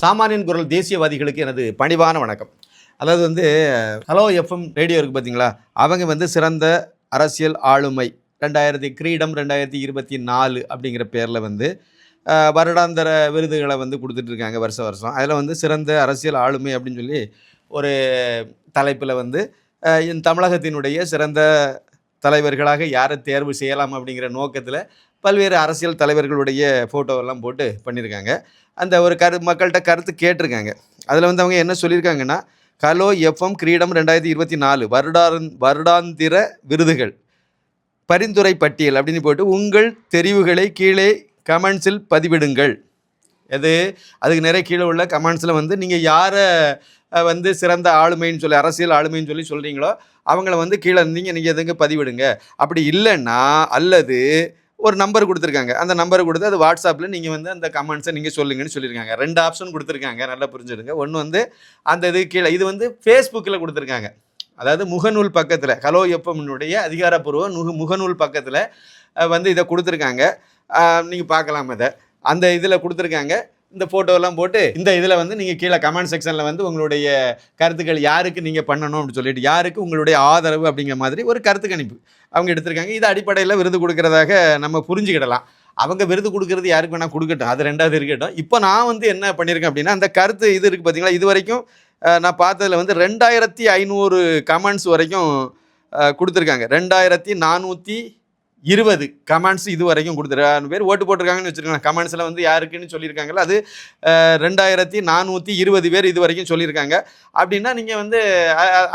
சாமானியன் குரல் தேசியவாதிகளுக்கு எனது பணிவான வணக்கம். அதாவது வந்து ஹலோ எஃப்எம் ரேடியோ இருக்குது பார்த்தீங்களா அவங்க வந்து சிறந்த அரசியல் ஆளுமை. ரெண்டாயிரத்தி கிரீடம் ரெண்டாயிரத்தி இருபத்தி நாலு அப்படிங்கிற பேரில் வந்து வருடாந்தர விருதுகளை வந்து கொடுத்துட்ருக்காங்க வருஷம் வருஷம். அதில் வந்து சிறந்த அரசியல் ஆளுமை அப்படின்னு சொல்லி ஒரு தலைப்பில் வந்து என் இந்த தமிழகத்தினுடைய சிறந்த தலைவர்களாக யாரை தேர்வு செய்யலாம் அப்படிங்கிற நோக்கத்தில் பல்வேறு அரசியல் தலைவர்களுடைய ஃபோட்டோவெல்லாம் போட்டு பண்ணியிருக்காங்க அந்த ஒரு கரு மக்கள்கிட்ட கருத்து கேட்டிருக்காங்க. அதில் வந்து அவங்க என்ன சொல்லியிருக்காங்கன்னா கலோ எஃப்எம் கிரீடம் ரெண்டாயிரத்தி இருபத்தி நாலு வருடான் வருடாந்திர விருதுகள் பரிந்துரை பட்டியல் அப்படின்னு போட்டு உங்கள் தெரிவுகளை கீழே கமெண்ட்ஸில் பதிவிடுங்கள். எது? அதுக்கு நிறைய கீழே உள்ள கமெண்ட்ஸில் வந்து நீங்கள் யாரை வந்து சிறந்த ஆளுமைன்னு சொல்லி அரசியல் ஆளுமைன்னு சொல்லி சொல்கிறீங்களோ அவங்கள வந்து கீழே இருந்தீங்க நீங்கள் எதுங்க பதிவிடுங்க. அப்படி இல்லைன்னா அல்லது ஒரு நம்பர் கொடுத்துருக்காங்க. அந்த நம்பரை கொடுத்து அது வாட்ஸ்அப்பில் நீங்கள் வந்து அந்த கமெண்ட்ஸை நீங்கள் சொல்லுங்கன்னு சொல்லியிருக்காங்க. ரெண்டு ஆப்ஷன் கொடுத்துருக்காங்க. நல்லா புரிஞ்சுடுங்க. ஒன்று வந்து அந்த இது கீழே இது வந்து ஃபேஸ்புக்கில் கொடுத்துருக்காங்க. அதாவது முகநூல் பக்கத்தில் ஹலோ எப்பம்னுடைய அதிகாரப்பூர்வ முக முகநூல் பக்கத்தில் வந்து இதை கொடுத்துருக்காங்க. நீங்கள் பார்க்கலாம் இதை. அந்த இதில் கொடுத்துருக்காங்க. இந்த ஃபோட்டோலாம் போட்டு இந்த இதில் வந்து நீங்கள் கீழே கமெண்ட் செக்ஷனில் வந்து உங்களுடைய கருத்துக்கள் யாருக்கு நீங்கள் பண்ணணும் அப்படின்னு சொல்லிட்டு யாருக்கு உங்களுடைய ஆதரவு அப்படிங்கிற மாதிரி ஒரு கருத்து கணிப்பு அவங்க எடுத்திருக்காங்க. இது அடிப்படையில் விருது கொடுக்கறதாக நம்ம புரிஞ்சுக்கிடலாம். அவங்க விருது கொடுக்கறது யாருக்கு வேணால் கொடுக்கட்டும். அது ரெண்டாவது இருக்கட்டும். இப்போ நான் வந்து என்ன பண்ணியிருக்கேன் அப்படின்னா அந்த கருத்து இது இருக்குது பார்த்தீங்களா இது வரைக்கும் நான் பார்த்ததுல வந்து ரெண்டாயிரத்தி ஐநூறு கமெண்ட்ஸ் வரைக்கும் கொடுத்துருக்காங்க. ரெண்டாயிரத்தி நானூற்றி இருபது கமெண்ட்ஸ் இது வரைக்கும் கொடுத்துருக்காங்க பேர் ஓட்டு போட்டிருக்காங்கன்னு வச்சுருக்காங்க கமெண்ட்ஸில் வந்து யாருக்குன்னு சொல்லியிருக்காங்கல்ல? அது ரெண்டாயிரத்தி நானூற்றி இருபது பேர் இது வரைக்கும் சொல்லியிருக்காங்க. அப்படின்னா நீங்கள் வந்து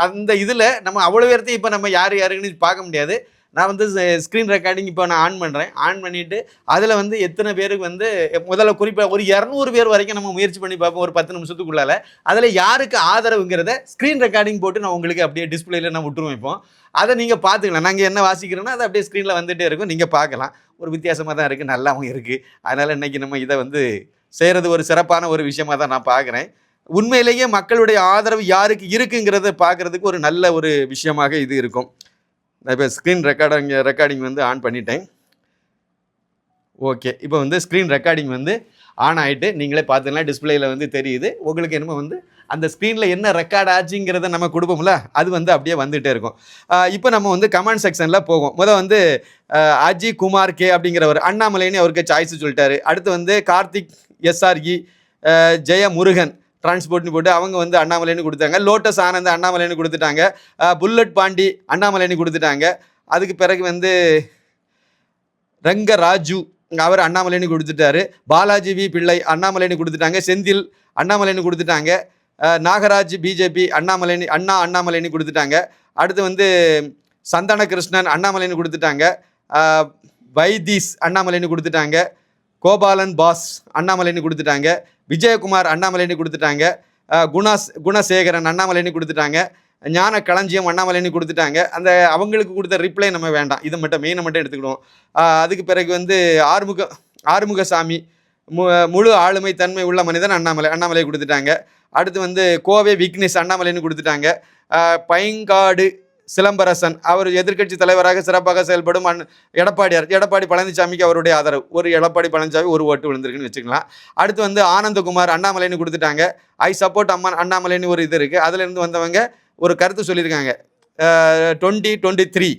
அந்த இதில் நம்ம அவ்வளோ பேர்த்தையும் இப்போ நம்ம யார் யாருக்குன்னு பார்க்க முடியாது. நான் வந்து ஸ்க்ரீன் ரெக்கார்டிங் இப்போ நான் ஆன் பண்ணுறேன் ஆன் பண்ணிவிட்டு அதில் வந்து எத்தனை பேருக்கு வந்து முதல்ல குறிப்பாக ஒரு இரநூறு பேர் வரைக்கும் நம்ம முயற்சி பண்ணி பார்ப்போம் ஒரு பத்து நிமிஷத்துக்குள்ளால. அதில் யாருக்கு ஆதரவுங்கிறத ஸ்க்ரீன் ரெக்கார்டிங் போட்டு நான் உங்களுக்கு அப்படியே டிஸ்பிளேல நான் விட்டுருவேன் இப்போ. அதை நீங்கள் பார்த்துக்கலாம். நாங்கள் என்ன வாசிக்கிறோன்னா அது அப்படியே ஸ்க்ரீனில் வந்துகிட்டே இருக்கும். நீங்கள் பார்க்கலாம். ஒரு வித்தியாசமாக தான் இருக்குது நல்லாவும் இருக்குது அதனால் இன்னைக்கு நம்ம இதை வந்து செய்கிறது ஒரு சிறப்பான ஒரு விஷயமாக தான் நான் பார்க்குறேன். உண்மையிலேயே மக்களுடைய ஆதரவு யாருக்கு இருக்குங்கிறத பார்க்குறதுக்கு ஒரு நல்ல ஒரு விஷயமாக இது இருக்கும். நான் இப்போ ஸ்க்ரீன் ரெக்கார்டிங் ரெக்கார்டிங் வந்து ஆன் பண்ணிட்டேன். ஓகே இப்போ வந்து ஸ்க்ரீன் ரெக்கார்டிங் வந்து ஆன் ஆகிட்டு நீங்களே பார்த்தீங்கன்னா டிஸ்பிளேயில் வந்து தெரியுது. உங்களுக்கு என்னமோ வந்து அந்த ஸ்க்ரீனில் என்ன ரெக்கார்ட் ஆச்சுங்கிறத நம்ம கொடுப்போம்ல அது வந்து அப்படியே வந்துகிட்டே இருக்கும். இப்போ நம்ம வந்து கமெண்ட் செக்ஷனில் போகும் முதல் வந்து அஜி குமார் கே அப்படிங்கிறவர் அண்ணாமலைன்னு அவருக்கு சாய்ஸ் சொல்லிட்டாரு. அடுத்து வந்து கார்த்திக் எஸ்ஆர்இ ஜெய முருகன் டிரான்ஸ்போர்ட்னு போட்டு அவங்க வந்து அண்ணாமலைன்னு கொடுத்தாங்க. லோட்டஸ் ஆனந்த் அண்ணாமலைன்னு கொடுத்துட்டாங்க. புல்லட் பாண்டி அண்ணாமலைன்னு கொடுத்துட்டாங்க. அதுக்கு பிறகு வந்து ரங்கராஜு அவர் அண்ணாமலைன்னு கொடுத்துட்டாரு. பாலாஜி வி பிள்ளை அண்ணாமலைன்னு கொடுத்துட்டாங்க. செந்தில் அண்ணாமலைன்னு கொடுத்துட்டாங்க. நாகராஜ் பிஜேபி அண்ணாமலைன்னு அண்ணா அண்ணாமலைன்னு கொடுத்துட்டாங்க. அடுத்து வந்து சந்தன கிருஷ்ணன் அண்ணாமலைன்னு கொடுத்துட்டாங்க. வைதீஸ் அண்ணாமலைன்னு கொடுத்துட்டாங்க. கோபாலன் பாஸ் அண்ணாமலைன்னு கொடுத்துட்டாங்க. விஜயகுமார் அண்ணாமலைன்னு கொடுத்துட்டாங்க. குணாஸ் குணசேகரன் அண்ணாமலைன்னு கொடுத்துட்டாங்க. ஞான களஞ்சியம் அண்ணாமலைன்னு கொடுத்துட்டாங்க. அந்த அவங்களுக்கு கொடுத்த ரிப்ளை நம்ம வேண்டாம். இதை மட்டும் மெயினை மட்டும் எடுத்துக்கிடுவோம். அதுக்கு பிறகு வந்து ஆறுமுக ஆறுமுகசாமி மு முழு ஆளுமை தன்மை உள்ள மனிதன் அண்ணாமலை அண்ணாமலை கொடுத்துட்டாங்க. அடுத்து வந்து கோவை விக்னேஷ் அண்ணாமலைன்னு கொடுத்துட்டாங்க. பைங்காடு சிலம்பரசன் அவர் எதிர்க்கட்சி தலைவராக சிறப்பாக செயல்படும் அண்ண எடப்பாடியார் எடப்பாடி பழனிசாமிக்கு அவருடைய ஆதரவு. ஒரு எடப்பாடி பழனிசாமி ஒரு ஓட்டு விழுந்திருக்குன்னு வச்சுக்கலாம் அடுத்து வந்து ஆனந்தகுமார் அண்ணாமலைன்னு கொடுத்துட்டாங்க. ஐ சப்போர்ட் அம்மா அண்ணாமலைன்னு ஒரு இது இருக்குது அதுலேருந்து வந்தவங்க ஒரு கருத்து சொல்லியிருக்காங்க. டுவெண்ட்டி டுவெண்ட்டி த்ரீ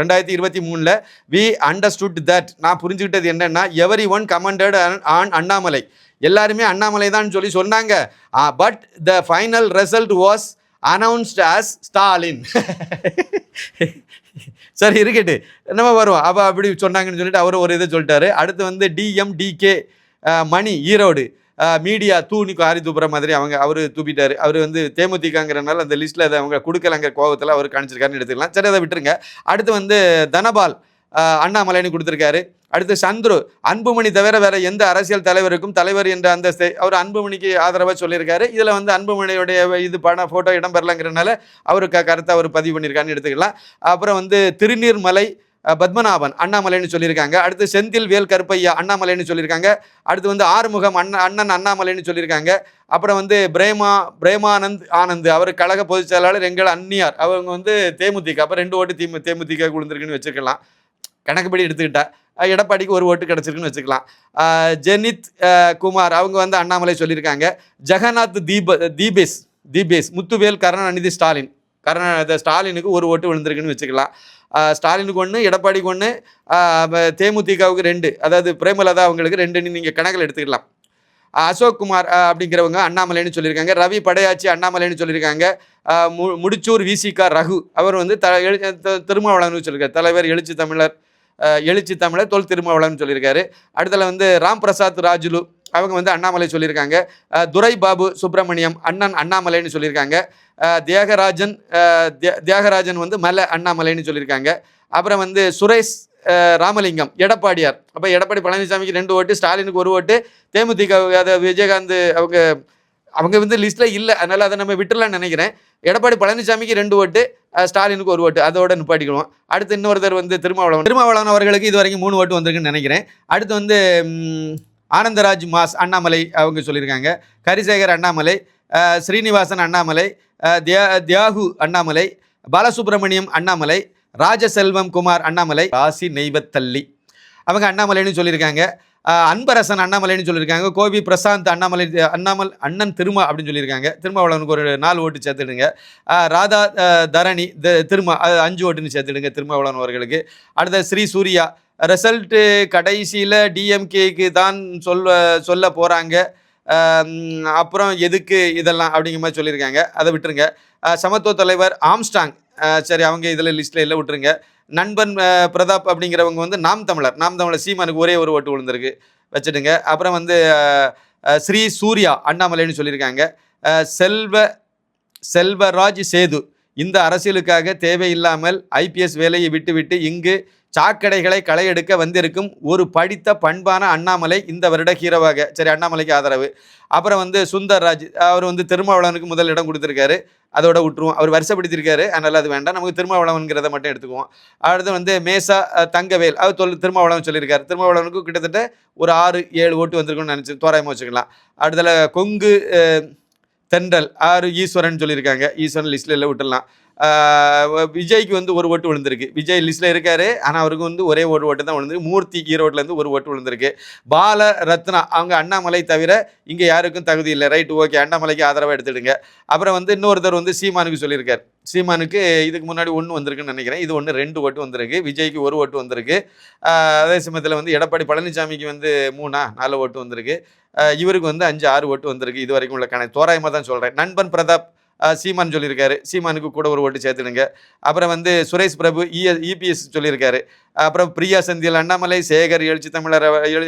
ரெண்டாயிரத்தி இருபத்தி மூணில் வி அண்டர்ஸ்டுட் தட் நான் புரிஞ்சுக்கிட்டது என்னன்னா every one commented on Annamalai. எல்லாருமே அண்ணாமலை தான் சொல்லி சொன்னாங்க. But the final result was announced as Stalin சரி இருக்கட்டு நம்ம வருவோம் அப்போ அப்படி சொன்னாங்கன்னு சொல்லிட்டு அவர் ஒரு இதை சொல்லிட்டாரு. அடுத்து வந்து டிஎம்டிகே மணி ஈரோடு. மீடியா தூணி ஆரி தூப்புற மாதிரி அவங்க அவர் தூப்பிட்டார். அவர் வந்து தேமுதிகங்கிறனால அந்த லிஸ்ட்டில் அதை அவங்க கொடுக்கலங்கிற கோவத்தில் அவர் காணிச்சிருக்காருன்னு எடுத்துக்கலாம். சரி அதை விட்டுருங்க. அடுத்து வந்து தனபால். அண்ணாமலைன்னு கொடுத்துருக்காரு. அடுத்து சந்துரு அன்புமணி தவிர வேற எந்த அரசியல் தலைவருக்கும் தலைவர் என்ற அந்தஸ்தை அவர் அன்புமணிக்கு ஆதரவாக சொல்லியிருக்காரு. இதில் வந்து அன்புமணியுடைய இது படம் ஃபோட்டோ இடம் பெறலங்கிறனால அவருக்கு கருத்தை அவர் பதிவு பண்ணியிருக்காருன்னு எடுத்துக்கலாம். அப்புறம் வந்து திருநீர்மலை பத்மநாபன் அண்ணாமலைன்னு சொல்லியிருக்காங்க. அடுத்து செந்தில் வேல் கருப்பையா அண்ணாமலைன்னு சொல்லியிருக்காங்க. அடுத்து வந்து ஆறுமுகம் அண்ணன் அண்ணன் அண்ணாமலைன்னு சொல்லியிருக்காங்க. அப்புறம் வந்து பிரேமா பிரேமானந்த் ஆனந்த் அவர் கழக பொதுச் செயலாளர் எங்கள் அந்நியார். அவங்க வந்து தேமுதிக அப்போ ரெண்டு ஓட்டு திமு தேமுதிக விழுந்திருக்குன்னு வச்சுக்கலாம். கணக்குப்படி எடுத்துக்கிட்டா. எடப்பாடிக்கு ஒரு ஓட்டு கிடச்சிருக்குன்னு வச்சுக்கலாம். ஜெனித் குமார் அவங்க வந்து அண்ணாமலை சொல்லியிருக்காங்க. ஜெகநாத் தீப தீபேஷ் தீபேஷ் முத்துவேல் கருணாநிதி ஸ்டாலின். கருணா ஸ்டாலினுக்கு ஒரு ஓட்டு விழுந்திருக்குன்னு வச்சுக்கலாம். ஸ்டாலினுக்கு ஒன்று எடப்பாடிக்கு ஒன்று தேமுதிகவுக்கு ரெண்டு. அதாவது பிரேமலதா அவங்களுக்கு ரெண்டுன்னு நீங்கள் கணக்கில் எடுத்துக்கலாம். அசோக் குமார் அப்படிங்கிறவங்க அண்ணாமலைன்னு சொல்லியிருக்காங்க. ரவி படையாச்சி அண்ணாமலைன்னு சொல்லியிருக்காங்க. மு முடிச்சூர் விசிகா ரகு. அவர் வந்து த எழு த- திருமாவளவன் சொல்லியிருக்காரு தலைவர் எழுச்சி தமிழர். எழுச்சி தமிழர் தொல் திருமாவளவன் சொல்லியிருக்காரு. அடுத்தல வந்து ராம் பிரசாத் ராஜுலு அவங்க வந்து அண்ணாமலை சொல்லியிருக்காங்க. துரை பாபு சுப்பிரமணியம் அண்ணன் அண்ணாமலைன்னு சொல்லியிருக்காங்க. தியாகராஜன் தியாகராஜன் வந்து மலை அண்ணாமலைன்னு சொல்லியிருக்காங்க. அப்புறம் வந்து சுரேஷ் ராமலிங்கம் எடப்பாடியார். அப்போ எடப்பாடி பழனிசாமிக்கு ரெண்டு ஓட்டு ஸ்டாலினுக்கு ஒரு ஓட்டு தேமுதிக விஜயகாந்த் அவங்க அவங்க வந்து லிஸ்ட்டில் இல்லை. அதனால் அதை நம்ம விட்டுலாம்னு நினைக்கிறேன். எடப்பாடி பழனிசாமிக்கு ரெண்டு ஓட்டு ஸ்டாலினுக்கு ஒரு ஓட்டு. அதோட நிப்பாட்டிக்கிடுவோம். அடுத்து இன்னொருத்தர் வந்து திருமாவளவன். திருமாவளவன் அவர்களுக்கு இது வரைக்கும் மூணு ஓட்டு வந்திருக்குன்னு நினைக்கிறேன். அடுத்து வந்து ஆனந்தராஜ் மாஸ் அண்ணாமலை அவங்க சொல்லியிருக்காங்க. கரிசேகர் அண்ணாமலை ஸ்ரீனிவாசன் அண்ணாமலை தியா தியாகு அண்ணாமலை பாலசுப்ரமணியம் அண்ணாமலை ராஜசெல்வம் குமார் அண்ணாமலை ராசி நெய்வத்தள்ளி. அவங்க அண்ணாமலைன்னு சொல்லியிருக்காங்க. அன்பரசன் அண்ணாமலைன்னு சொல்லியிருக்காங்க. கோபி பிரசாந்த் அண்ணாமலை அண்ணாமல் அண்ணன் திருமா அப்படின்னு சொல்லியிருக்காங்க. திருமாவளவனுக்கு ஒரு நாலு ஓட்டு சேர்த்துடுங்க. ராதா தரணி த- திருமா அது அஞ்சு ஓட்டுன்னு சேர்த்துடுங்க திருமாவளவன் அவர்களுக்கு. அடுத்த ஸ்ரீ சூர்யா. ரிசல்ட்டு கடைசியில் டிஎம்கேக்கு தான் சொல்ல சொல்ல போகிறாங்க அப்புறம் எதுக்கு இதெல்லாம் அப்படிங்கிற மாதிரி சொல்லியிருக்காங்க. அதை விட்டுருங்க. சமத்துவ தலைவர் ஆம்ஸ்டாங். சரி அவங்க இதில் லிஸ்ட்டில் இல்லை விட்டுருங்க. நண்பன் பிரதாப் அப்படிங்கிறவங்க வந்து நாம் தமிழர். நாம் தமிழர் சீமானுக்கு ஒரே ஒரு ஓட்டு விழுந்திருக்கு. வச்சுடுங்க. அப்புறம் வந்து ஸ்ரீ சூர்யா அண்ணாமலைன்னு சொல்லியிருக்காங்க. செல்வ செல்வராஜ் சேது இந்த அரசியலுக்காக தேவையில்லாமல் ஐபிஎஸ் வேலையை விட்டுவிட்டு இங்கு சாக்கடைகளை களையெடுக்க வந்திருக்கும் ஒரு படித்த பண்பான அண்ணாமலை இந்த வருட ஹீரோவாக சரி அண்ணாமலைக்கு ஆதரவு. அப்புறம் வந்து சுந்தர்ராஜ் அவர் வந்து திருமாவளவனுக்கு முதல் இடம் கொடுத்துருக்காரு. அதோட விட்டுருவோம் அவர் வருஷப்படுத்தியிருக்காரு. அதனால் அது வேண்டாம். நமக்கு திருமாவளவன்கிறத மட்டும் எடுத்துக்குவோம். அடுத்து வந்து மேசா தங்கவேல் அவர் தொல் திருமாவளவன் சொல்லியிருக்காரு. திருமாவளவனுக்கு கிட்டத்தட்ட ஒரு ஆறு ஏழு ஓட்டு வந்திருக்கும்னு நினச்சி தோராயமாக வச்சுக்கலாம். அடுத்தல கொங்கு தென்றல் ஆறு ஈஸ்வரன் சொல்லியிருக்காங்க. ஈஸ்வரன் லிஸ்ட்டில் விட்டுடலாம். விஜய்க்கு வந்து ஒரு ஓட்டு விழுந்திருக்கு. விஜய் லிஸ்ட்டில் இருக்காரு. ஆனால் அவருக்கு வந்து ஒரே ஒரு ஓட்டு தான் விழுந்திருக்கு. மூர்த்தி ஈரோட்லேருந்து ஒரு ஓட்டு விழுந்திருக்கு. பால ரத்னா அவங்க அண்ணாமலை தவிர இங்கே யாருக்கும் தகுதி இல்லை. ரைட் ஓகே அண்ணாமலைக்கு ஆதரவாக எடுத்துடுங்க. அப்புறம் வந்து இன்னொருத்தர் வந்து சீமானுக்கு சொல்லியிருக்கார். சீமானுக்கு இதுக்கு முன்னாடி ஒன்று வந்திருக்குன்னு நினைக்கிறேன். இது ஒன்று ரெண்டு ஓட்டு வந்திருக்கு. விஜய்க்கு ஒரு ஓட்டு வந்திருக்கு. அதே சமயத்தில் வந்து எடப்பாடி பழனிசாமிக்கு வந்து மூணா நாலு ஓட்டு வந்திருக்கு. இவருக்கு வந்து அஞ்சு ஆறு ஓட்டு வந்திருக்கு. இது வரைக்கும் உள்ள கணக்கு. தோராயமாக தான் சொல்கிறேன் நண்பன் பிரதாப் சீமான் சொல்லியிருக்காரு. சீமானுக்கு கூட ஒரு ஓட்டு சேர்த்துடுங்க. அப்புறம் வந்து சுரேஷ் பிரபு இஎஸ் இபிஎஸ் சொல்லியிருக்காரு. அப்புறம் பிரியா செந்தில் அண்ணாமலை சேகர் எழுச்சி தமிழர்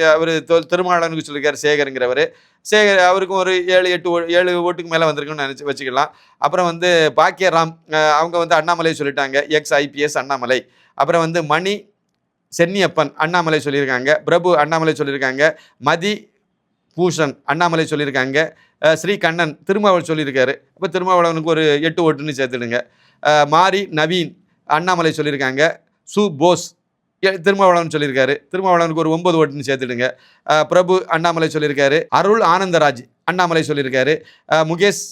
அவர் திருமாவளவனுக்கு சொல்லியிருக்காரு சேகருங்கிறவர். சேகர் அவருக்கும் ஒரு ஏழு எட்டு ஓ- ஏழு ஓட்டுக்கு மேலே வந்திருக்குன்னு நினச்சி வச்சுக்கலாம். அப்புறம் வந்து பாக்கியராம் அவங்க வந்து அண்ணாமலை சொல்லிட்டாங்க எக்ஸ் ஐபிஎஸ் அண்ணாமலை. அப்புறம் வந்து மணி சென்னியப்பன் அண்ணாமலை சொல்லியிருக்காங்க. பிரபு அண்ணாமலை சொல்லியிருக்காங்க. மதி பூஷன் அண்ணாமலை சொல்லியிருக்காங்க. ஸ்ரீ கண்ணன் திருமாவளவன் சொல்லியிருக்காரு. அப்போ திருமாவளவனுக்கு ஒரு எட்டு ஓட்டுன்னு சேர்த்துடுங்க. மாரி நவீன் அண்ணாமலை சொல்லியிருக்காங்க. சு போஸ் திருமாவளவன் சொல்லியிருக்காரு. திருமாவளவனுக்கு ஒரு ஒன்பது ஓட்டுன்னு சேர்த்துடுங்க. பிரபு அண்ணாமலை சொல்லியிருக்காரு. அருள் ஆனந்தராஜ் அண்ணாமலை சொல்லியிருக்காரு. முகேஷ்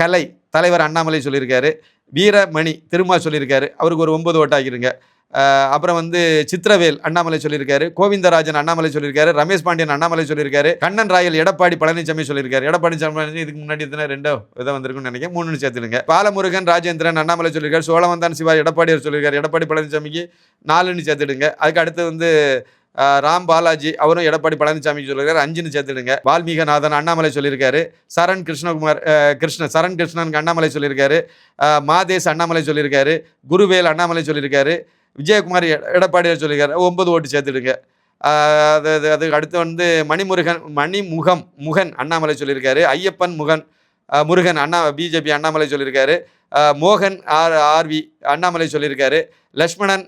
கலை தலைவர் அண்ணாமலை சொல்லியிருக்காரு. வீரமணி திருமா சொல்லியிருக்காரு. அவருக்கு ஒரு ஒன்பது ஓட்டு ஆகிருங்க அப்புறம் வந்து சித்திரவேல் அண்ணாமலை சொல்லியிருக்காரு கோவிந்தராஜன் அண்ணாமலை சொல்லியிருக்காரு ரமேஷ் பாண்டியன் அண்ணாமலை சொல்லியிருக்காரு கண்ணன் ராயல் எடப்பாடி பழனிசாமி சொல்லியிருக்காரு. எடப்பாடி பழனிசாமி இதுக்கு முன்னாடி எத்தனை ரெண்டோ இதை வந்திருக்குன்னு நினைக்கிறேன். மூணுன்னு சேர்த்துடுங்க. பாலமுருகன் ராஜேந்திரன் அண்ணாமலை சொல்லியிருக்காரு சோழவந்தான் சிவா எடப்பாடியார் சொல்லியிருக்காரு. எடப்பாடி பழனிசாமிக்கு நாலுன்னு சேர்த்துடுங்க. அதுக்கு அடுத்து வந்து ராம் பாலாஜி அவரும் எடப்பாடி பழனிசாமி சொல்லியிருக்காரு. அஞ்சுன்னு சேர்த்துடுங்க. வால்மீகநாதன் அண்ணாமலை சொல்லியிருக்காரு. சரண் கிருஷ்ணகுமார் கிருஷ்ண கிருஷ்ணன் சரண் கிருஷ்ணனுக்கு அண்ணாமலை சொல்லியிருக்காரு. மாதேஷ் அண்ணாமலை சொல்லியிருக்காரு. குருவேல் அண்ணாமலை சொல்லியிருக்காரு. விஜயகுமார் எடப்பாடியார் சொல்லியிருக்காரு ஒன்பது ஓட்டு சேர்த்துடுங்க. அது அது அதுக்கு அடுத்து வந்து மணிமுருகன் மணிமுகம் முகன் அண்ணாமலை சொல்லியிருக்காரு ஐயப்பன் முகன் முருகன் அண்ணா பிஜேபி அண்ணாமலை சொல்லியிருக்காரு மோகன் ஆர் ஆர்வி அண்ணாமலை சொல்லியிருக்காரு லக்ஷ்மணன்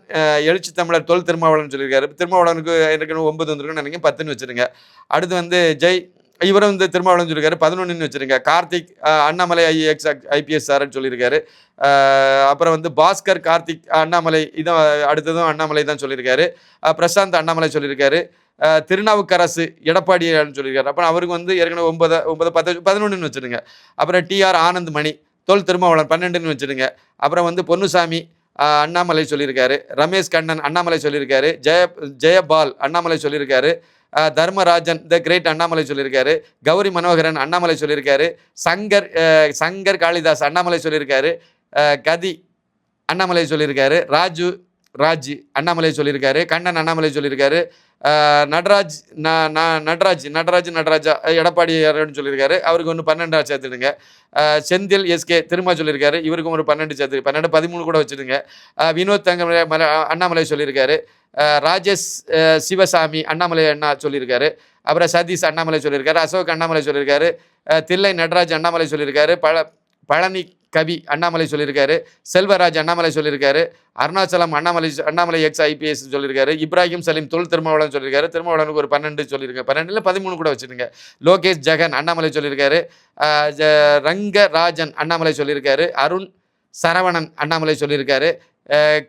எழுச்சி தமிழர் தொல் திருமாவளவன் சொல்லியிருக்காரு. திருமாவளவனுக்கு எனக்கு ஒன்பது வந்திருக்குன்னு நினைக்கிறேன் பத்துன்னு வச்சுருங்க. அடுத்து வந்து ஜெய் இவரும் வந்து திருமாவளவன் சொல்லியிருக்காரு. பதினொன்றுன்னு வச்சுருங்க. கார்த்திக் அண்ணாமலை ஐஏஎக்ஸ் ஐபிஎஸ் சார்னு சொல்லியிருக்காரு. அப்புறம் வந்து பாஸ்கர் கார்த்திக் அண்ணாமலை இதான் அடுத்ததும் அண்ணாமலை தான் சொல்லியிருக்காரு. பிரசாந்த் அண்ணாமலை சொல்லியிருக்காரு. திருநாவுக்கரசு எடப்பாடியான்னு சொல்லியிருக்காரு. அப்புறம் அவருக்கு வந்து ஏற்கனவே ஒன்பது ஒன்பது பத்து பதினொன்றுன்னு வச்சுருங்க. அப்புறம் டிஆர் ஆனந்த் மணி தொல் திருமாவளவன் பன்னெண்டுன்னு வச்சுருங்க. அப்புறம் வந்து பொன்னுசாமி அண்ணாமலை சொல்லியிருக்காரு. ரமேஷ் கண்ணன் அண்ணாமலை சொல்லியிருக்காரு. ஜெய ஜெயபால் அண்ணாமலை சொல்லியிருக்காரு. தர்மராஜன் த கிரேட் அண்ணாமலை சொல்லியிருக்காரு. கௌரி மனோகரன் அண்ணாமலை சொல்லியிருக்காரு. சங்கர் சங்கர் காளிதாஸ் அண்ணாமலை சொல்லியிருக்காரு. கதி அண்ணாமலை சொல்லியிருக்காரு. ராஜு ராஜ் அண்ணாமலை சொல்லியிருக்காரு கண்ணன் அண்ணாமலை சொல்லியிருக்காரு நடராஜ் ந- நடராஜ் நடராஜ் நடராஜா எடப்பாடி யாருன்னு சொல்லியிருக்காரு. அவருக்கு ஒன்று பன்னெண்டா சேர்த்துடுங்க. செந்தில் எஸ்கே திரும்ப சொல்லியிருக்காரு. இவருக்கும் ஒரு பன்னெண்டு சேர்த்து பன்னெண்டு பதிமூணு கூட வச்சுடுங்க. வினோத் தங்க மலை அண்ணாமலை சொல்லியிருக்காரு. ராஜேஷ் சிவசாமி அண்ணாமலை அண்ணா சொல்லியிருக்காரு. அப்புறம் சதீஷ் அண்ணாமலை சொல்லியிருக்காரு. அசோக் அண்ணாமலை சொல்லியிருக்காரு. தில்லை நடராஜ் அண்ணாமலை சொல்லியிருக்காரு. பழ பழனி கவி அண்ணாமலை சொல்லியிருக்காரு செல்வராஜ் அண்ணாமலை சொல்லியிருக்காரு அருணாச்சலம் அண்ணாமலை அண்ணாமலை எக்ஸ் ஐபிஎஸ் சொல்லியிருக்காரு இப்ராஹிம் சலீம் தொல் திருமாவளவன் சொல்லியிருக்காரு திருமாவளவனுக்கு ஒரு பன்னெண்டு சொல்லியிருக்காரு பன்னெண்டுல பதிமூணு கூட வச்சுருங்க. லோகேஷ் ஜெகன் அண்ணாமலை சொல்லியிருக்காரு ஜ- ரங்கராஜன் அண்ணாமலை சொல்லியிருக்காரு அருண் சரவணன் அண்ணாமலை சொல்லியிருக்காரு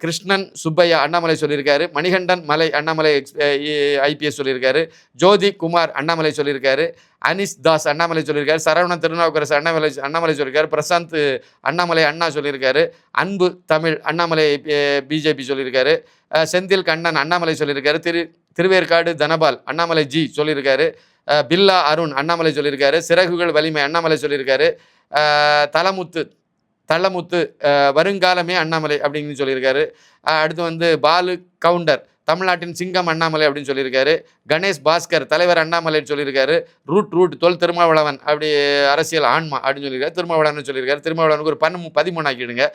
கிருஷ்ணன் சுப்பையா அண்ணாமலை சொல்லியிருக்காரு. மணிகண்டன் மலை அண்ணாமலை எக்ஸ் ஐபிஎஸ் சொல்லியிருக்காரு. ஜோதி குமார் அண்ணாமலை சொல்லியிருக்காரு. அனிஸ் தாஸ் அண்ணாமலை சொல்லியிருக்காரு. சரவணன் திருநாவுக்கரசு அண்ணாமலை அண்ணாமலை சொல்லியிருக்காரு. பிரசாந்த் அண்ணாமலை அண்ணா சொல்லியிருக்காரு. அன்பு தமிழ் அண்ணாமலை பிஜேபி சொல்லியிருக்காரு. செந்தில் கண்ணன் அண்ணாமலை சொல்லியிருக்காரு. திரு திருவேற்காடு தனபால் அண்ணாமலை ஜி சொல்லியிருக்காரு. பில்லா அருண் அண்ணாமலை சொல்லியிருக்காரு. சிறகுகள் வலிமை அண்ணாமலை சொல்லியிருக்காரு. தலமுத்து தலமுத்து வருங்காலமே அண்ணாமலை அப்படின்னு சொல்லியிருக்காரு. அடுத்து வந்து பாலு கவுண்டர் தமிழ்நாட்டின் சிங்கம் அண்ணாமலை அப்படின்னு சொல்லியிருக்காரு. கணேஷ் பாஸ்கர் தலைவர் அண்ணாமலைன்னு சொல்லியிருக்காரு. ரூட் ரூட் தொல் திருமாவளவன் அப்படி அரசியல் ஆன்மா அப்படின்னு சொல்லியிருக்காரு. திருமாவளவன் சொல்லியிருக்காரு. திருமாவளவனுக்கு ஒரு பன்னு பதிமூணு ஆக்கிடுங்க.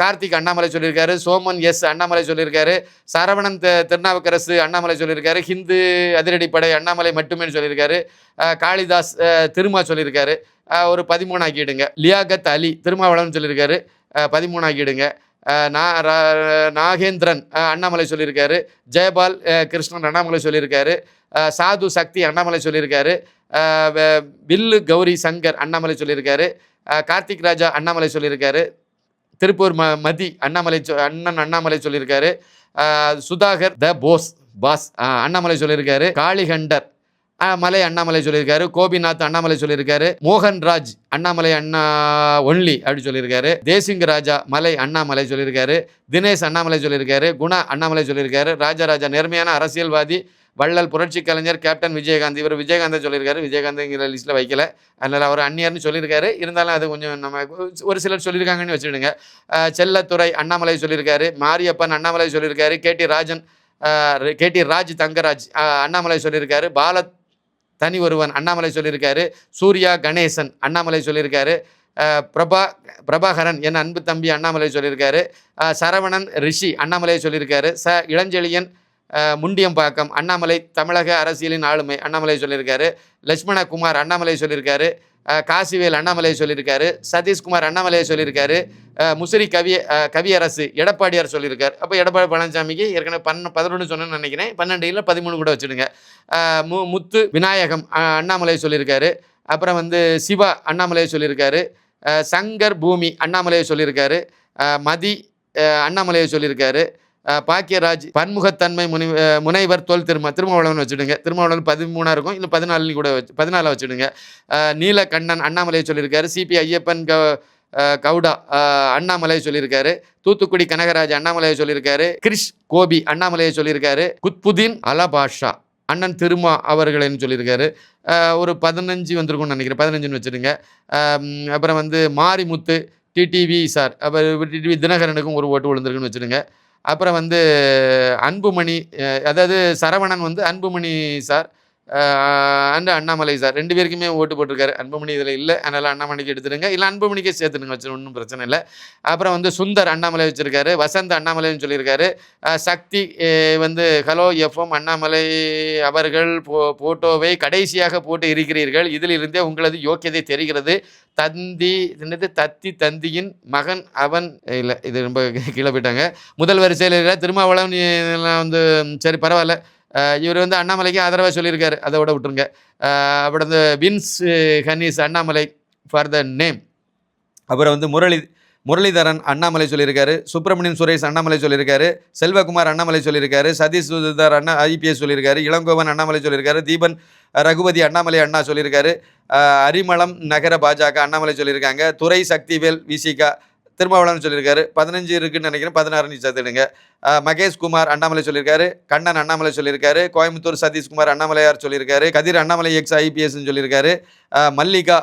கார்த்திக் அண்ணாமலை சொல்லியிருக்காரு. சோமன் எஸ் அண்ணாமலை சொல்லியிருக்காரு. சரவணன் திருநாவுக்கரசு அண்ணாமலை சொல்லியிருக்காரு. ஹிந்து அதிரடிப்படை அண்ணாமலை மட்டுமே சொல்லியிருக்காரு. காளிதாஸ் திருமா சொல்லியிருக்காரு. ஒரு பதிமூணு ஆக்கிடுங்க லியாகத் அலி திருமாவளவன் சொல்லியிருக்காரு. பதிமூணு ஆக்கிடுங்க ரா- நாகேந்திரன் அண்ணாமலை சொல்லியிருக்காரு. ஜெயபால் கிருஷ்ணன் அண்ணாமலை சொல்லியிருக்காரு. சாது சக்தி அண்ணாமலை சொல்லியிருக்காரு. வில்லு கௌரி சங்கர் அண்ணாமலை சொல்லியிருக்காரு. கார்த்திக் ராஜா அண்ணாமலை சொல்லியிருக்காரு. திருப்பூர் ம மதி அண்ணாமலை சொ- அண்ணன் அண்ணாமலை சொல்லியிருக்காரு. Sudhakar the boss boss Annamalai சொல்லியிருக்காரு. காளிகண்டர் மலை அண்ணாமலை சொல்லியிருக்காரு. கோபிநாத் அண்ணாமலை சொல்லியிருக்காரு. மோகன் ராஜ் அண்ணாமலை அண்ணா ஒன்லி அப்படி சொல்லியிருக்காரு. தேசிங்க ராஜா மலை அண்ணாமலை சொல்லியிருக்காரு. தினேஷ் அண்ணாமலை சொல்லியிருக்காரு. குணா அண்ணாமலை சொல்லியிருக்காரு. ராஜாராஜா நேர்மையான அரசியல்வாதி வள்ளல் புரட்சி கலைஞர் கேப்டன் விஜயகாந்த். இவர் விஜயகாந்த் சொல்லியிருக்காரு. விஜயகாந்த்ங்கிற லிஸ்ட்டில் வைக்கல. அதனால் அவர் அந்நியர்னு சொல்லியிருக்காரு. இருந்தாலும் அது கொஞ்சம் நம்ம ஒரு சிலர் சொல்லியிருக்காங்கன்னு வச்சுடுங்க செல்லத்துறை அண்ணாமலை சொல்லியிருக்காரு. மாரியப்பன் அண்ணாமலை சொல்லியிருக்காரு. கேடி ராஜன் கேடி ராஜ் தங்கராஜ் அண்ணாமலை சொல்லியிருக்காரு. பாலத் தனி ஒருவன் அண்ணாமலை சொல்லியிருக்காரு சூர்யா கணேசன் அண்ணாமலை சொல்லியிருக்காரு பிரபா பிரபாகரன் என் அன்பு தம்பி அண்ணாமலை சொல்லியிருக்காரு சரவணன் ரிஷி அண்ணாமலை சொல்லியிருக்காரு ச இளஞ்செழியன் முண்டியம்பாக்கம் அண்ணாமலை தமிழக அரசியலின் ஆளுமை அண்ணாமலை சொல்லியிருக்காரு லட்சுமணகுமார் அண்ணாமலை சொல்லியிருக்காரு காசிவேல் அண்ணாமலையை சொல்லியிருக்காரு சதீஷ்குமார் அண்ணாமலையை சொல்லியிருக்காரு முசிறி கவி கவியரசு எடப்பாடியார் சொல்லியிருக்காரு. அப்போ எடப்பாடி பழனிசாமிக்கு ஏற்கனவே பன்ன பதினொன்று சொன்னேன்னு நினைக்கிறேன். பன்னெண்டு இல்லை பதிமூணு கூட வச்சுடுங்க. மு முத்து விநாயகம் அண்ணாமலையை அண்ணாமலை சொல்லியிருக்காரு. அப்புறம் வந்து சிவா அண்ணாமலையை சொல்லியிருக்காரு. சங்கர் பூமி அண்ணாமலையை சொல்லியிருக்காரு. மதி அண்ணாமலையை சொல்லியிருக்காரு. பாக்கியராஜ் பன்முகத்தன்மை முனை முனைவர் தோல் திரும திருமாவளவன் வச்சுடுங்க. திருமாவளவன் பதிமூணாக இருக்கும். இல்லை பதினாலு கூட வச்சு பதினாலு வச்சுடுங்க. நீலகண்ணன் அண்ணாமலையை சொல்லியிருக்காரு. சிபி ஐயப்பன் க கவுடா அண்ணாமலையை சொல்லியிருக்காரு. தூத்துக்குடி கனகராஜ் அண்ணாமலையை சொல்லியிருக்காரு. கிரிஷ் கோபி அண்ணாமலையை சொல்லியிருக்காரு. குத்புதீன் அலபாஷா அண்ணன் திருமா அவர்களைன்னு சொல்லியிருக்காரு. ஒரு பதினஞ்சு வந்திருக்கும்னு நினைக்கிறேன். பதினஞ்சுன்னு வச்சுடுங்க. அப்புறம் வந்து மாரிமுத்து டிடிவி சார் அப்புறம் டிடிவி தினகரனுக்கும் ஒரு ஓட்டு விழுந்திருக்குன்னு வச்சுடுங்க. அப்புறம் வந்து அன்புமணி அதாவது சரவணன் வந்து Anbumani sir and Annamalai sir. ரெண்டு பேருக்குமே ஓட்டு போட்டிருக்காரு. அன்புமணி இதில் இல்லை. அதனால் அண்ணாமணிக்கு எடுத்துடுங்க. இல்லை அன்புமணிக்கே சேர்த்துடுங்க. வச்சு ஒன்றும் பிரச்சனை இல்லை. அப்புறம் வந்து சுந்தர் அண்ணாமலை வச்சுருக்காரு. வசந்த் அண்ணாமலைன்னு சொல்லியிருக்காரு. சக்தி வந்து ஹலோ எஃப்எம் அண்ணாமலை அவர்கள் போ போட்டோவை கடைசியாக போட்டு இருக்கிறீர்கள். இதிலிருந்தே உங்களது யோக்கியதை தெரிகிறது. தந்தி என்னது? தத்தி தந்தியின் மகன் அவன் இல்லை இது ரொம்ப கீழே போயிட்டாங்க. முதல் வரிசையில் இருக்கிற திருமாவளவன் எல்லாம் வந்து சரி பரவாயில்ல. இவர் வந்து அண்ணாமலைக்கு ஆதரவாக சொல்லியிருக்காரு. அதை விட விட்டுருங்க. அப்புறம் இந்த வின்ஸ் ஹனீஸ் அண்ணாமலை ஃபார் த நேம் அப்புறம் வந்து முரளி முரளிதரன் அண்ணாமலை சொல்லியிருக்காரு. சுப்பிரமணியன் சுரேஷ் அண்ணாமலை சொல்லியிருக்காரு. செல்வகுமார் அண்ணாமலை சொல்லியிருக்காரு. சதீஷ் சுதார் அண்ணா ஐபிஎஸ் சொல்லியிருக்காரு. இளங்கோவன் அண்ணாமலை சொல்லியிருக்காரு. தீபன் ரகுபதி அண்ணாமலை அண்ணா சொல்லியிருக்காரு. அரிமளம் நகர பாஜக அண்ணாமலை சொல்லியிருக்காங்க. துரை சக்திவேல் விசிகா திருமாவளவன் சொல்லியிருக்காரு. பதினஞ்சு இருக்குன்னு நினைக்கிறேன். பதினாறுன்னு சேர்த்துடுங்க மகேஷ் குமார் அண்ணாமலை சொல்லியிருக்காரு. கண்ணன் அண்ணாமலை சொல்லியிருக்காரு. கோயம்புத்தூர் சதீஷ்குமார் அண்ணாமலையார் சொல்லியிருக்காரு. கதிர் அண்ணாமலை எக்ஸ் ஐபிஎஸ்ன்னு சொல்லியிருக்காரு. மல்லிகா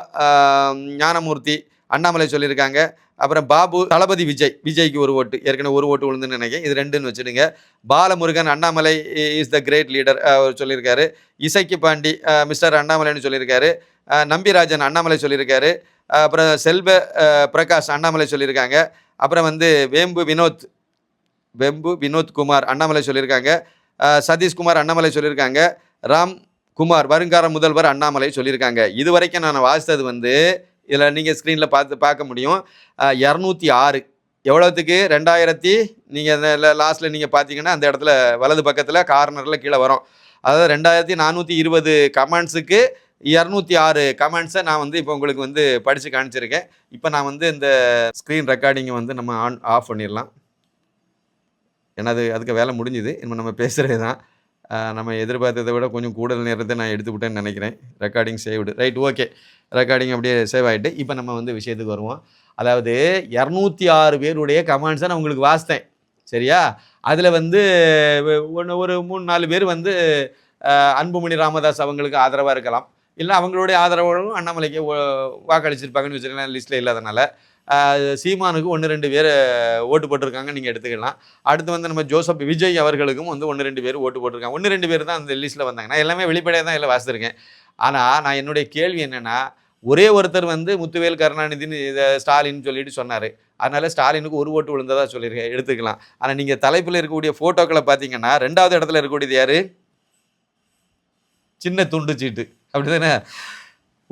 ஞானமூர்த்தி அண்ணாமலை சொல்லியிருக்காங்க. அப்புறம் பாபு தளபதி விஜய். விஜய்க்கு ஒரு ஓட்டு. ஏற்கனவே ஒரு ஓட்டு விழுந்துன்னு நினைக்கிறேன். இது ரெண்டுன்னு வச்சுடுங்க. Balamurugan Annamalai is the great leader அவர் சொல்லியிருக்காரு. இசைக்கு பாண்டி மிஸ்டர் அண்ணாமலைன்னு சொல்லியிருக்காரு. நம்பிராஜன் அண்ணாமலை சொல்லியிருக்காரு. அப்புறம் செல்வ பிரகாஷ் அண்ணாமலை சொல்லியிருக்காங்க. அப்புறம் வந்து வேம்பு வினோத் வெம்பு வினோத் குமார் அண்ணாமலை சொல்லியிருக்காங்க. சதீஷ்குமார் அண்ணாமலை சொல்லியிருக்காங்க. ராம் குமார் வருங்கார முதல்வர் அண்ணாமலை சொல்லியிருக்காங்க. இது வரைக்கும் நான் வாசித்தது வந்து இதில் நீங்கள் ஸ்க்ரீனில் பார்த்து பார்க்க முடியும். இரநூத்தி ஆறு. எவ்வளோத்துக்கு? ரெண்டாயிரத்தி நீங்கள் லாஸ்ட்டில் நீங்கள் பார்த்தீங்கன்னா அந்த இடத்துல வலது பக்கத்தில் கார்னரில் கீழே வரும். அதாவது ரெண்டாயிரத்தி நானூற்றி இருபது கமெண்ட்ஸுக்கு இரநூத்தி ஆறு கமெண்ட்ஸை நான் வந்து இப்போ உங்களுக்கு வந்து படித்து காமிச்சிருக்கேன். இப்போ நான் வந்து இந்த ஸ்க்ரீன் ரெக்கார்டிங்கை வந்து நம்ம ஆன் ஆஃப் பண்ணிடலாம். ஏன்னா அது அதுக்கு வேலை முடிஞ்சுது. இனிமேல் நம்ம பேசுகிறது தான் நம்ம எதிர்பார்த்ததை விட கொஞ்சம் கூடுதல் நேரத்தை நான் எடுத்து விட்டேன்னு நினைக்கிறேன். Recording saved right okay recording அப்படியே சேவ் ஆகிட்டு இப்போ நம்ம வந்து விஷயத்துக்கு வருவோம். அதாவது இரநூத்தி ஆறு பேருடைய கமெண்ட்ஸை நான் உங்களுக்கு வாசித்தேன். சரியா? அதில் வந்து ஒன்று ஒரு மூணு நாலு பேர் வந்து அன்புமணி ராமதாஸ் அவங்களுக்கு ஆதரவாக இருக்கலாம். இல்லை அவங்களுடைய ஆதரவுகளும் அண்ணாமலைக்கு வாக்களிச்சிருப்பாங்கன்னு வச்சுக்கலாம் லிஸ்ட்டில் இல்லாதனால. சீமானுக்கு ஒன்று ரெண்டு பேர் ஓட்டு போட்டிருக்காங்க நீங்கள் எடுத்துக்கலாம். அடுத்து வந்து நம்ம ஜோசப் விஜய் அவர்களுக்கும் வந்து ஒன்று ரெண்டு பேர் ஓட்டு போட்டிருக்காங்க. ஒன்று ரெண்டு பேர் தான் அந்த லிஸ்ட்டில் வந்தாங்க நான் எல்லாமே வெளிப்படையாக தான் இல்லை வாசித்திருக்கேன் ஆனால் நான் என்னுடைய கேள்வி என்னென்னா ஒரே ஒருத்தர் வந்து முத்துவேல் கருணாநிதினு இதை ஸ்டாலின் சொல்லிட்டு சொன்னார். அதனால ஸ்டாலினுக்கு ஒரு ஓட்டு விழுந்ததாக சொல்லியிருக்கேன் எடுத்துக்கலாம். ஆனால் நீங்கள் தலைப்பில் இருக்கக்கூடிய ஃபோட்டோக்களை பார்த்தீங்கன்னா ரெண்டாவது இடத்துல இருக்கக்கூடியது யார்? சின்ன துண்டு சீட்டு. அப்படி தானே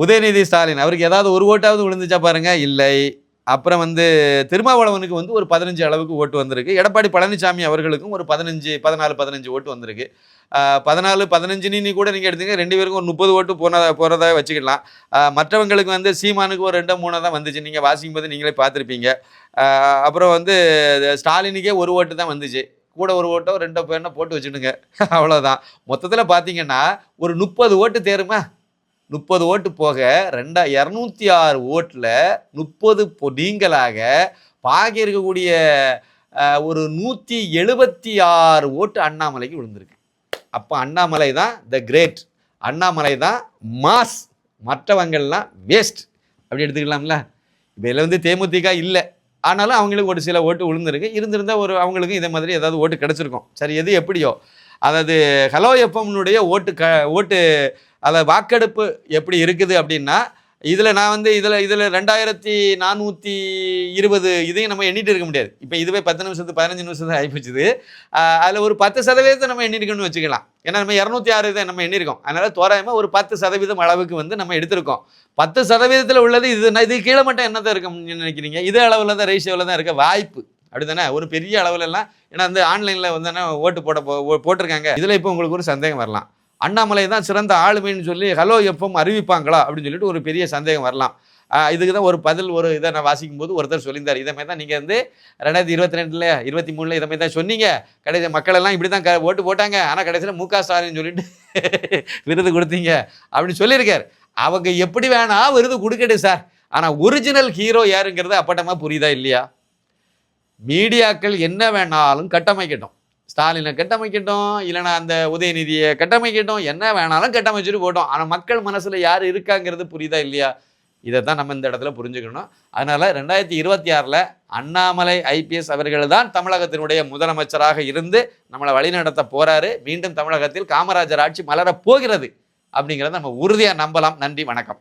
உதயநிதி ஸ்டாலின் அவருக்கு ஏதாவது ஒரு ஓட்டாவது விழுந்துச்சா பாருங்க? இல்லை. அப்புறம் வந்து திருமாவளவனுக்கு வந்து ஒரு பதினஞ்சு அளவுக்கு ஓட்டு வந்திருக்கு. எடப்பாடி பழனிசாமி அவர்களுக்கும் ஒரு பதினஞ்சு பதினாலு பதினஞ்சு ஓட்டு வந்திருக்கு. பதினாலு பதினஞ்சுன்னு நீ கூட நீங்கள் எடுத்தீங்க ரெண்டு பேருக்கும் ஒரு முப்பது ஓட்டு போனதா போகிறதா வச்சுக்கலாம். மற்றவங்களுக்கு வந்து சீமானுக்கு ஒரு ரெண்டோ மூணோ தான் வந்துச்சு. நீங்கள் வாசிக்கும் போது நீங்களே பார்த்துருப்பீங்க. அப்புறம் வந்து ஸ்டாலினுக்கே ஒரு ஓட்டு தான் வந்துச்சு. கூட ஒரு ஓட்டோ ரெண்டோ பேர்னா போட்டு வச்சுடுங்க. அவ்வளோதான் மொத்தத்தில் பார்த்தீங்கன்னா ஒரு முப்பது ஓட்டு தேருமா? முப்பது ஓட்டு போக ரெண்டா இரநூத்தி ஆறு ஓட்டில் முப்பது நீங்களாக பாகி இருக்கக்கூடிய ஒரு நூற்றி எழுபத்தி ஆறு ஓட்டு அண்ணாமலைக்கு விழுந்திருக்கு. அப்போ அண்ணாமலை தான் த கிரேட் அண்ணாமலை தான் மாஸ் மற்றவங்கள்லாம் வேஸ்ட் அப்படி எடுத்துக்கலாம்ல? இதில் வந்து தேமுதிக இல்லை. ஆனாலும் அவங்களுக்கு ஒரு சில ஓட்டு விழுந்திருக்கு இருந்திருந்தால் ஒரு அவங்களுக்கும் இதே மாதிரி ஏதாவது ஓட்டு கிடச்சிருக்கும். சரி எது எப்படியோ? அதாவது ஹலோ எஃப்எம்னுடைய ஓட்டு க ஓட்டு அதை வாக்கெடுப்பு எப்படி இருக்குது அப்படின்னா இதில் நான் வந்து இதில் இதில் ரெண்டாயிரத்தி நானூற்றி இருபது இதையும் நம்ம எண்ணிட்டு இருக்க முடியாது. இப்போ இதுவே பத்து நிமிஷத்துக்கு பதினஞ்சு நிமிஷத்துக்கு ஆகிப்போச்சுது அதில் ஒரு பத்து சதவீதத்தை நம்ம எண்ணிருக்கணும்னு வச்சுக்கலாம். ஏன்னா நம்ம இரநூத்தி ஆறு இதை நம்ம எண்ணிருக்கோம். அதனால் தோராயமாக ஒரு பத்து சதவீதம் அளவுக்கு வந்து நம்ம எடுத்திருக்கோம். பத்து சதவீதத்தில் உள்ளது இது நான் இது கீழே மட்டும் என்ன தான் இருக்கும்னு நினைக்கிறீங்க? இதே அளவில் தான் ரேஷியோவில் தான் இருக்க வாய்ப்பு. அப்படிதானே? ஒரு பெரிய அளவுலலாம் ஏன்னா வந்து ஆன்லைனில் வந்து ஓட்டு போட போ- போட்டிருக்காங்க. இதில் இப்போ உங்களுக்கு ஒரு சந்தேகம் வரலாம். அண்ணாமலை தான் சிறந்த ஆளுமைன்னு சொல்லி ஹலோ எஃப்எம் அறிவிப்பாங்களா? அப்படின்னு சொல்லிட்டு ஒரு பெரிய சந்தேகம் வரலாம். இதுக்கு தான் ஒரு பதில் ஒரு இதை நான் வாசிக்கும் போது ஒருத்தர் சொல்லியிருந்தார். இதை மாதிரி தான் நீங்கள் வந்து ரெண்டாயிரத்தி இருபத்தி ரெண்டில் இருபத்தி மூணில் இதை மாதிரி தான் சொன்னீங்க. கடைசி மக்கள் எல்லாம் இப்படி தான் க ஓட்டு போட்டாங்க. ஆனால் கடைசியில் மு. க. ஸ்டாலின் சொல்லிட்டு விருது கொடுத்தீங்க. அப்படின்னு சொல்லியிருக்கார். அவங்க எப்படி வேணா விருது கொடுக்கட்டு சார். ஆனால் ஒரிஜினல் ஹீரோ யாருங்கிறது அப்பட்டமாக புரியுதா இல்லையா? மீடியாக்கள் என்ன வேணாலும் கட்டமைக்கட்டும். ஸ்டாலினை கட்டமைக்கட்டும் இல்லைன்னா அந்த உதயநிதியை கட்டமைக்கட்டும் என்ன வேணாலும் கட்டமைச்சிட்டு போட்டோம். ஆனால் மக்கள் மனசில் யார் இருக்காங்கிறது புரியுதா இல்லையா? இதை தான் நம்ம இந்த இடத்துல புரிஞ்சுக்கணும். அதனால் ரெண்டாயிரத்தி இருபத்தி ஆறில் அண்ணாமலை ஐபிஎஸ் அவர்கள் தான் தமிழகத்தினுடைய முதலமைச்சராக இருந்து நம்மளை வழிநடத்த போகிறாரு மீண்டும் தமிழகத்தில் காமராஜர் ஆட்சி மலரப் போகிறது அப்படிங்கிறத நம்ம உறுதியாக நம்பலாம். நன்றி வணக்கம்.